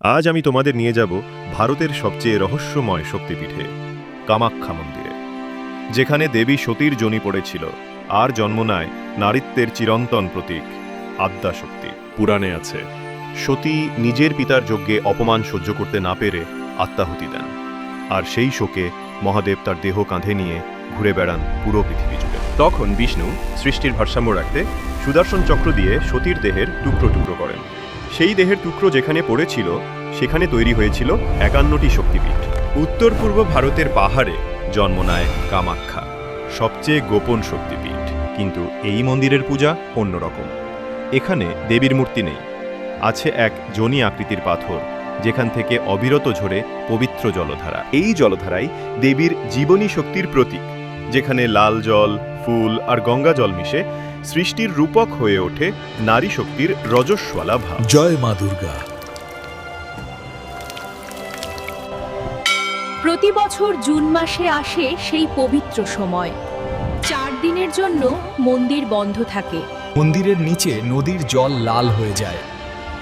আজ আমি তোমাদের নিয়ে যাব ভারতের সবচেয়ে রহস্যময় শক্তিপীঠে কামাখ্যা মন্দিরে যেখানে দেবী সতীর জনি পড়েছিল আর জন্ম নেয় নারীত্বের চিরন্তন প্রতীক আদ্যা শক্তি পুরাণে আছে সতী নিজের পিতার যজ্ঞে অপমান সহ্য করতে না পেরে আত্মাহুতি দেন আর সেই শোকে মহাদেব তার দেহ কাঁধে নিয়ে ঘুরে বেড়ান পুরো পৃথিবী জুড়ে। তখন বিষ্ণু সৃষ্টির ভারসাম্য রাখতে সুদর্শন চক্র দিয়ে সতীর দেহের টুকরো টুকরো করেন। সেই দেহের টুকরো যেখানে পড়েছিল, সেখানে তৈরি হয়েছিল একান্নটি শক্তিপীঠ। উত্তর পূর্ব ভারতের পাহাড়ে জন্ম নেয় কামাখ্যা, সবচেয়ে গোপন শক্তিপীঠ। কিন্তু এই মন্দিরের পূজা অন্যরকম। এখানে দেবীর মূর্তি নেই। আছে এক জনি আকৃতির পাথর, যেখান থেকে অবিরত ঝরে পবিত্র জলধারা। এই জলধারাই দেবীর জীবনী শক্তির প্রতীক, যেখানে লাল জল, ফুল আর গঙ্গা জল মিশে সৃষ্টির রূপক হয়ে ওঠে নারী শক্তির রজস্বালা ভাব। জয় মা দুর্গা। প্রতি বছর জুন মাসে আসে সেই পবিত্র সময়। চার দিনের জন্য মন্দির বন্ধ থাকে। মন্দিরের নিচে নদীর জল লাল হয়ে যায়।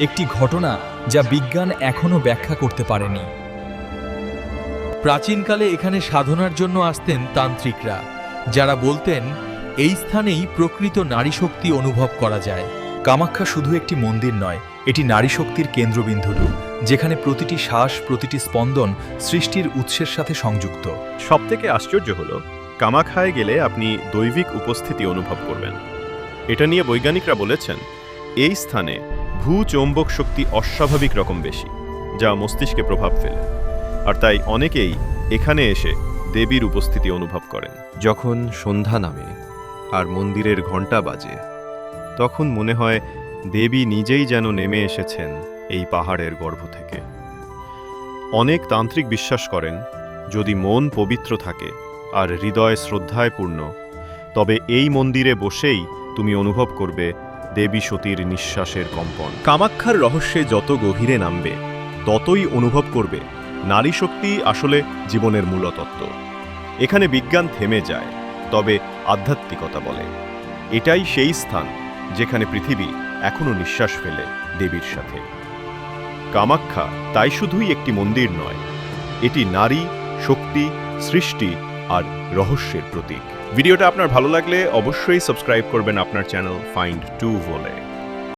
একটি ঘটনা যা বিজ্ঞান এখনও ব্যাখ্যা করতে পারেনি। প্রাচীনকালে এখানে সাধনার জন্য আসতেন তান্ত্রিকরা যারা বলতেন এই স্থানেই প্রকৃত নারী শক্তি অনুভব করা যায়। কামাখ্যা শুধু একটি মন্দির নয় এটি নারী শক্তির কেন্দ্রবিন্দু যেখানে প্রতিটি শ্বাস প্রতিটি স্পন্দন সৃষ্টির উৎসের সাথে সংযুক্ত। সবথেকে আশ্চর্য হল কামাখায় গেলে আপনি দৈবিক উপস্থিতি অনুভব করবেন। এটা নিয়ে বৈজ্ঞানিকরা বলেছেন এই স্থানে ভূচৌম্বক শক্তি অস্বাভাবিক রকম বেশি যা মস্তিষ্কে প্রভাব ফেলে। আর তাই অনেকেই এখানে এসে দেবীর উপস্থিতি অনুভব করেন। যখন সন্ধ্যা নামে আর মন্দিরের ঘণ্টা বাজে। তখন মনে হয় দেবী নিজেই যেন নেমে এসেছেন এই পাহাড়ের গর্ভ থেকে। অনেক তান্ত্রিক বিশ্বাস করেন, যদি মন পবিত্র থাকে আর হৃদয় শ্রদ্ধায় পূর্ণ, তবে এই মন্দিরে বসেই তুমি অনুভব করবে দেবী সতীর নিঃশ্বাসের কম্পন। কামাক্ষার রহস্যে যত গভীরে নামবে, ততই অনুভব করবে নারী শক্তি আসলে জীবনের মূলতত্ত্ব। এখানে বিজ্ঞান থেমে যায়। তবে আধ্যাত্মিকতা বলে। এটাই সেই স্থান যেখানে পৃথিবী এখনও নিঃশ্বাস ফেলে দেবীর সাথে। কামাখ্যা তাই শুধুই একটি মন্দির নয়, এটি নারী, শক্তি, সৃষ্টি আর রহস্যের প্রতীক। ভিডিওটা আপনার ভালো লাগলে অবশ্যই সাবস্ক্রাইব করবেন আপনার চ্যানেল ফাইন্ড টু বলে।